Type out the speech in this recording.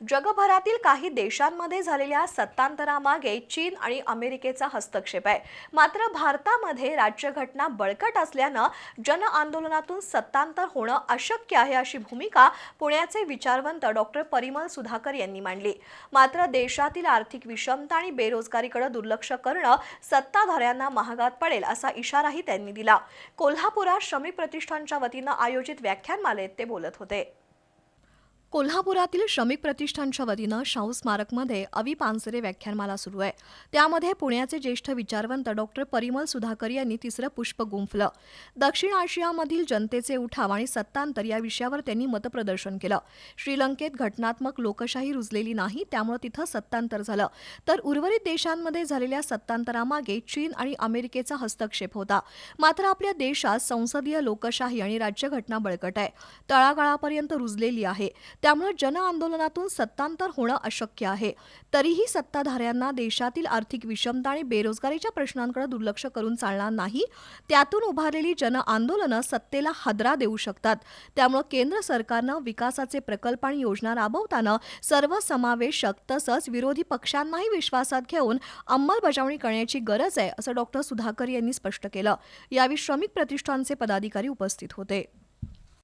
जगभरातील काही देशांमध्ये झालेल्या सत्तांतरामागे चीन आणि अमेरिकेचा हस्तक्षेप आहे. मात्र भारतामध्ये राज्यघटना बळकट असल्यानं जन आंदोलनातून सत्तांतर होणं अशक्य आहे अशी भूमिका पुण्याचे विचारवंत डॉक्टर परिमल सुधाकर यांनी मांडली. मात्र देशातील आर्थिक विषमता आणि बेरोजगारीकडे दुर्लक्ष करणं सत्ताधाऱ्यांना महागात पडेल असा इशाराही त्यांनी दिला. कोल्हापुरात श्रमिक प्रतिष्ठानच्या वतीनं आयोजित व्याख्यानमालेत ते बोलत होते. कोल्हापुरातील श्रमिक प्रतिष्ठानच्या वतीनं शाहू स्मारकमध्ये अवि पानसरे व्याख्यानमाला सुरू आहे. त्यामध्ये पुण्याचे ज्येष्ठ विचारवंत डॉक्टर परिमल सुधाकर यांनी तिसरं पुष्प गुंफलं. दक्षिण आशियामधील जनतेचे उठाव आणि सत्तांतर या विषयावर त्यांनी मतप्रदर्शन केलं. श्रीलंकेत घटनात्मक लोकशाही रुजलेली नाही त्यामुळे तिथं सत्तांतर झालं. तर उर्वरित देशांमध्ये झालेल्या सत्तांतरामागे चीन आणि अमेरिकेचा हस्तक्षेप होता. मात्र आपल्या देशात संसदीय लोकशाही आणि राज्यघटना बळकट आहे. तळागाळापर्यंत रुजलेली आहे. त्यामुळे जन आंदोलनातून सत्तांतर होणं अशक्य आहे. तरीही सत्ताधाऱ्यांना देशातील आर्थिक विषमता आणि बेरोजगारीच्या प्रश्नांकडे दुर्लक्ष करून चालणार नाही. त्यातून उभारलेली जन आंदोलनं सत्तेला हादरा देऊ शकतात. त्यामुळे केंद्र सरकारनं विकासाचे प्रकल्प आणि योजना राबवताना सर्वसमावेशक तसंच विरोधी पक्षांनाही विश्वासात घेऊन अंमलबजावणी करण्याची गरज आहे असं डॉक्टर सुधाकर यांनी स्पष्ट केलं. यावेळी श्रमिक प्रतिष्ठानचे पदाधिकारी उपस्थित होते.